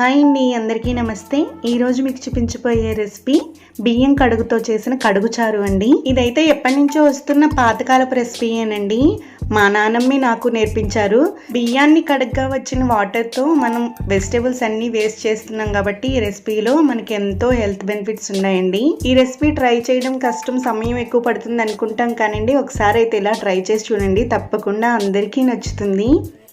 Hi అండి అందరికీ నమస్తే. ఈరోజు మీకు చూపించబోయే రెసిపీ బియ్యం కడుగుతో చేసిన కడుగు చారు అండి. ఇదైతే ఎప్పటి నుంచో వస్తున్న పాతకాలపు రెసిపీయేనండి మా నాన్నమ్మే నాకు నేర్పించారు. బియ్యాన్ని కడుగ్గా వచ్చిన వాటర్తో మనం వెజిటేబుల్స్ అన్నీ వేస్ట్ చేస్తున్నాం కాబట్టి ఈ రెసిపీలో మనకి ఎంతో హెల్త్ బెనిఫిట్స్ ఉన్నాయండి. ఈ రెసిపీ ట్రై చేయడం కష్టం సమయం ఎక్కువ పడుతుంది అనుకుంటాం కానండి ఒకసారి అయితే ఇలా ట్రై చేసి చూడండి. తప్పకుండా అందరికీ నచ్చుతుంది.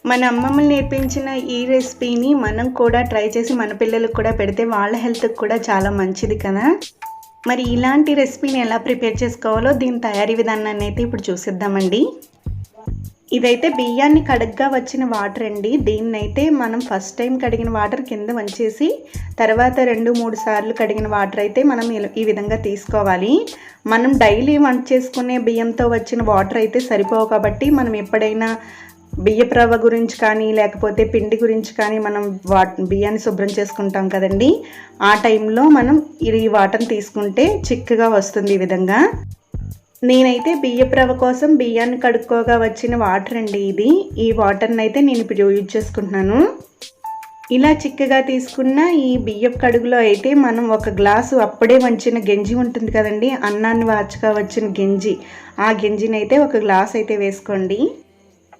మన అమ్మమ్మలు నేర్పించిన ఈ రెసిపీని మనం కూడా ట్రై చేసి మన పిల్లలకు కూడా పెడితే వాళ్ళ హెల్త్కి కూడా చాలా మంచిది కదా. మరి ఇలాంటి రెసిపీని ఎలా ప్రిపేర్ చేసుకోవాలో దీని తయారీ విధానాన్ని అయితే ఇప్పుడు చూసిద్దామండి. ఇదైతే బియ్యాన్ని కడగ్గా వచ్చిన వాటర్ అండి. దీన్నైతే మనం ఫస్ట్ టైం కడిగిన వాటర్ కింద వంచేసి తర్వాత రెండు మూడు సార్లు కడిగిన వాటర్ అయితే మనం ఈ విధంగా తీసుకోవాలి. మనం డైలీ వంట చేసుకునే బియ్యంతో వచ్చిన వాటర్ అయితే సరిపోవు కాబట్టి మనం ఎప్పుడైనా బియ్యపు రవ్వ గురించి కానీ లేకపోతే పిండి గురించి కానీ మనం వా బియ్యాన్ని శుభ్రం చేసుకుంటాం కదండి. ఆ టైంలో మనం ఈ వాటను తీసుకుంటే చిక్కగా వస్తుంది ఈ విధంగా. నేనైతే బియ్యపు రవ్వ కోసం బియ్యాన్ని కడుక్కోగా వచ్చిన వాటర్ అండి ఇది. ఈ వాటర్ని అయితే నేను ఇప్పుడు యూజ్ చేసుకుంటున్నాను. ఇలా చిక్కగా తీసుకున్న ఈ బియ్యపు కడుగులో అయితే మనం ఒక గ్లాసు అప్పుడే వంచిన గంజి ఉంటుంది కదండి. అన్నాన్ని వాచుగా వచ్చిన గంజి. ఆ గంజిని అయితే ఒక గ్లాస్ అయితే వేసుకోండి.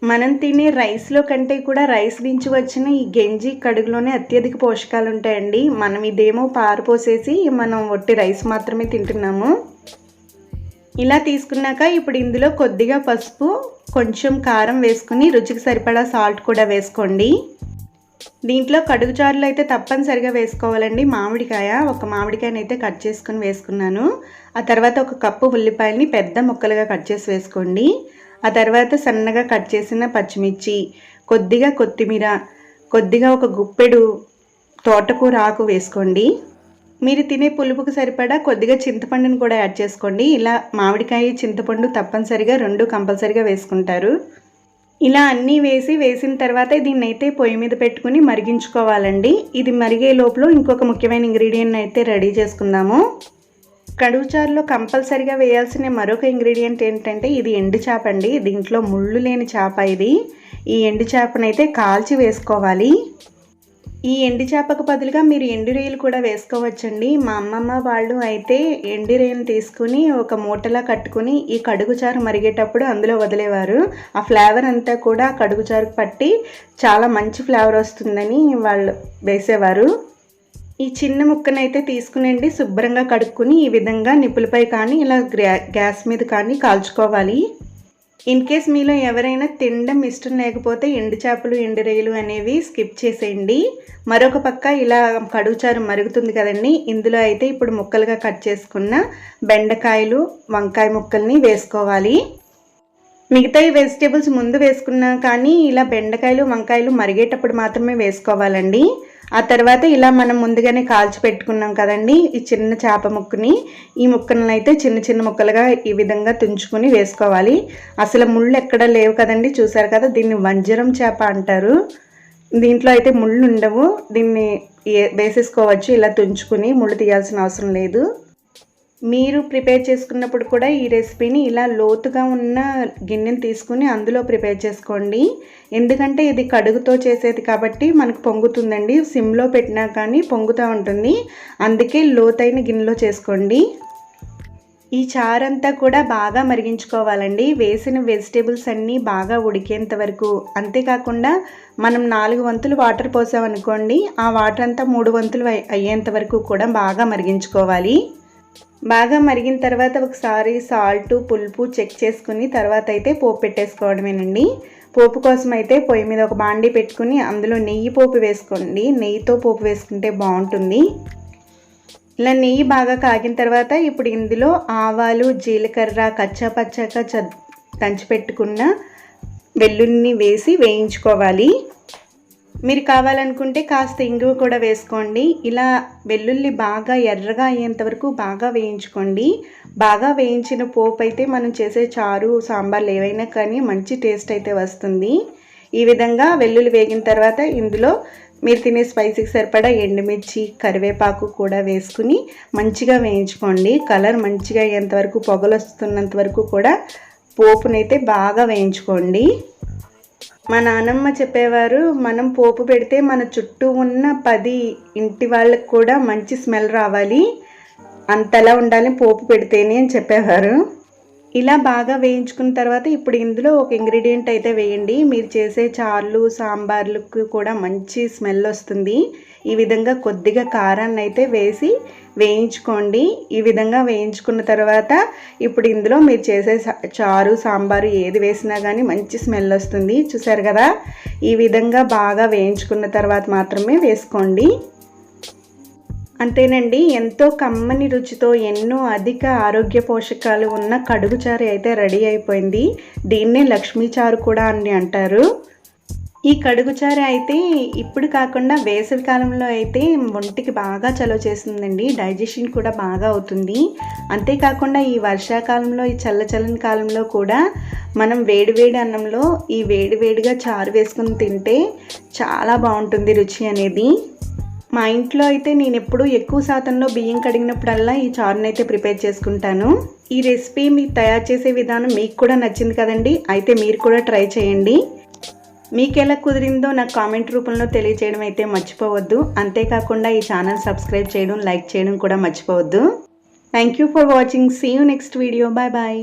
మనం తినే రైస్లో కంటే కూడా రైస్ నుంచి వచ్చిన ఈ గంజి కడుగులోనే అత్యధిక పోషకాలు ఉంటాయండి మనం ఇదేమో పారపోసేసి మనం ఒట్టి రైస్ మాత్రమే తింటున్నాము. ఇలా తీసుకున్నాక ఇప్పుడు ఇందులో కొద్దిగా పసుపు కొంచెం కారం వేసుకుని రుచికి సరిపడా సాల్ట్ కూడా వేసుకోండి. దీంట్లో కడుగు చారులు అయితే తప్పనిసరిగా వేసుకోవాలండి. మామిడికాయ ఒక మామిడికాయని అయితే కట్ చేసుకుని వేసుకున్నాను. ఆ తర్వాత ఒక కప్పు ఉల్లిపాయలని పెద్ద ముక్కలుగా కట్ చేసి వేసుకోండి. ఆ తర్వాత సన్నగా కట్ చేసిన పచ్చిమిర్చి కొద్దిగా కొత్తిమీర కొద్దిగా ఒక గుప్పెడు తోటకూర ఆకు వేసుకోండి. మీరు తినే పులుపుకు సరిపడా కొద్దిగా చింతపండుని కూడా యాడ్ చేసుకోండి. ఇలా మామిడికాయ చింతపండు తప్పనిసరిగా రెండు కంపల్సరిగా వేసుకుంటారు. ఇలా అన్నీ వేసి వేసిన తర్వాత దీన్ని అయితే పొయ్యి మీద పెట్టుకుని మరిగించుకోవాలండి. ఇది మరిగే లోపల ఇంకొక ముఖ్యమైన ఇంగ్రీడియంట్ అయితే రెడీ చేసుకుందాము. కడుగు చారులో కంపల్సరిగా వేయాల్సిన మరొక ఇంగ్రీడియంట్ ఏంటంటే ఇది ఎండు చేప అండి. దీంట్లో ముళ్ళు లేని చేప ఇది. ఈ ఎండు చేపనైతే కాల్చి వేసుకోవాలి. ఈ ఎండు చేపకు బదులుగా మీరు ఎండు రొయ్యలు కూడా వేసుకోవచ్చండి. మా అమ్మమ్మ వాళ్ళు అయితే ఎండు రొయ్యలు తీసుకుని ఒక మూటలా కట్టుకుని ఈ కడుగు చారు మరిగేటప్పుడు అందులో వదిలేవారు. ఆ ఫ్లేవర్ అంతా కూడా కడుగు చారు పట్టి చాలా మంచి ఫ్లేవర్ వస్తుందని వాళ్ళు వేసేవారు. ఈ చిన్న ముక్కనైతే తీసుకునండి శుభ్రంగా కడుక్కుని ఈ విధంగా నిప్పులపై కానీ ఇలా గ్రా గ్యాస్ మీద కానీ కాల్చుకోవాలి. ఇన్ కేస్ మీలో ఎవరైనా తినడం ఇష్టం లేకపోతే ఎండు చేపలు ఎండు రొయ్యలు అనేవి స్కిప్ చేసేయండి. మరొక పక్క ఇలా కడుగుచారు మరుగుతుంది కదండి ఇందులో అయితే ఇప్పుడు ముక్కలుగా కట్ చేసుకున్న బెండకాయలు వంకాయ ముక్కల్ని వేసుకోవాలి. మిగతా ఈ వెజిటేబుల్స్ ముందు వేసుకున్నా కానీ ఇలా బెండకాయలు వంకాయలు మరిగేటప్పుడు మాత్రమే వేసుకోవాలండి. ఆ తర్వాత ఇలా మనం ముందుగానే కాల్చి పెట్టుకున్నాం కదండి ఈ చిన్న చేప ముక్కని. ఈ ముక్కలను అయితే చిన్న చిన్న ముక్కలుగా ఈ విధంగా తుంచుకుని వేసుకోవాలి. అసలు ముళ్ళు ఎక్కడ లేవు కదండి చూసారు కదా దీన్ని వంజరం చేప అంటారు. దీంట్లో అయితే ముళ్ళు ఉండవు దీన్ని ఏ- వేసేసుకోవచ్చు ఇలా తుంచుకుని ముళ్ళు తీయాల్సిన అవసరం లేదు. మీరు ప్రిపేర్ చేసుకున్నప్పుడు కూడా ఈ రెసిపీని ఇలా లోతుగా ఉన్న గిన్నెని తీసుకుని అందులో ప్రిపేర్ చేసుకోండి. ఎందుకంటే ఇది కడుగుతో చేసేది కాబట్టి మనకు పొంగుతుందండి. సిమ్లో పెట్టినా కానీ పొంగుతూ ఉంటుంది. అందుకే లోతైన గిన్నెలో చేసుకోండి. ఈ చారంతా కూడా బాగా మరిగించుకోవాలండి. వేసిన వెజిటేబుల్స్ అన్నీ బాగా ఉడికేంత వరకు. అంతేకాకుండా మనం నాలుగు వంతులు వాటర్ పోసామనుకోండి ఆ వాటర్ అంతా మూడు వంతులు అయ్యేంత వరకు కూడా బాగా మరిగించుకోవాలి. బాగా మరిగిన తర్వాత ఒకసారి సాల్ట్ పులుపు చెక్ చేసుకుని తర్వాత అయితే పోపు పెట్టేసుకోవడమేనండి. పోపు కోసం అయితే పొయ్యి మీద ఒక బాండీ పెట్టుకుని అందులో నెయ్యి పోపు వేసుకోండి. నెయ్యితో పోపు వేసుకుంటే బాగుంటుంది. ఇలా నెయ్యి బాగా కాగిన తర్వాత ఇప్పుడు ఇందులో ఆవాలు జీలకర్ర కచ్చా పచ్చాక చ దంచి పెట్టుకున్న వెల్లుల్లిని వేసి వేయించుకోవాలి. మీరు కావాలనుకుంటే కాస్త ఇంగువ కూడా వేసుకోండి. ఇలా వెల్లుల్లి బాగా ఎర్రగా అయ్యేంత వరకు బాగా వేయించుకోండి. బాగా వేయించిన పోపు అయితే మనం చేసే చారు సాంబార్లు ఏవైనా కానీ మంచి టేస్ట్ అయితే వస్తుంది. ఈ విధంగా వెల్లుల్లి వేగిన తర్వాత ఇందులో మీరు తినే స్పైసీకి సరిపడా ఎండుమిర్చి కరివేపాకు కూడా వేసుకుని మంచిగా వేయించుకోండి. కలర్ మంచిగా అయ్యేంత వరకు పొగలు వస్తున్నంత వరకు కూడా పోపునైతే బాగా వేయించుకోండి. మా నానమ్మ చెప్పేవారు మనం పోపు పెడితే మన చుట్టూ ఉన్న పది ఇంటి వాళ్ళకి కూడా మంచి స్మెల్ రావాలి. అంతలా ఉండాలి పోపు పెడితేనే అని చెప్పేవారు. ఇలా బాగా వేయించుకున్న తర్వాత ఇప్పుడు ఇందులో ఒక ఇంగ్రీడియంట్ అయితే వేయండి. మీరు చేసే చార్లు సాంబార్లకు కూడా మంచి స్మెల్ వస్తుంది. ఈ విధంగా కొద్దిగా కారాన్ని అయితే వేసి వేయించుకోండి. ఈ విధంగా వేయించుకున్న తర్వాత ఇప్పుడు ఇందులో మీరు చేసే చారు సాంబారు ఏది వేసినా కానీ మంచి స్మెల్ వస్తుంది. చూసారు కదా? ఈ విధంగా బాగా వేయించుకున్న తర్వాత మాత్రమే వేసుకోండి. అంతేనండి. ఎంతో కమ్మని రుచితో ఎన్నో అధిక ఆరోగ్య పోషకాలు ఉన్న కడుగు చారు అయితే రెడీ అయిపోయింది. దీన్నే లక్ష్మీ చారు కూడా అని అంటారు. ఈ కడుగు చారు అయితే ఇప్పుడు కాకుండా వేసవి కాలంలో అయితే ఒంటికి బాగా చలవ చేస్తుందండి. డైజెషన్ కూడా బాగా అవుతుంది. అంతేకాకుండా ఈ వర్షాకాలంలో ఈ చల్లచల్లని కాలంలో కూడా మనం వేడివేడి అన్నంలో ఈ వేడివేడిగా చారు వేసుకుని తింటే చాలా బాగుంటుంది రుచి అనేది. మా ఇంట్లో అయితే నేను ఎప్పుడు ఎక్కువ శాతంలో బియ్యం కడిగినప్పుడల్లా ఈ చారుని అయితే ప్రిపేర్ చేసుకుంటాను. ఈ రెసిపీ మీకు తయారు చేసే విధానం మీకు కూడా నచ్చింది కదండి. అయితే మీరు కూడా ట్రై చేయండి. మీకు ఎలా కుదిరిందో నాకు కామెంట్ రూపంలో తెలియజేయడం అయితే మర్చిపోవద్దు. అంతేకాకుండా ఈ ఛానల్ సబ్స్క్రైబ్ చేయడం లైక్ చేయడం కూడా మర్చిపోవద్దు. Thank you for watching see you next video bye bye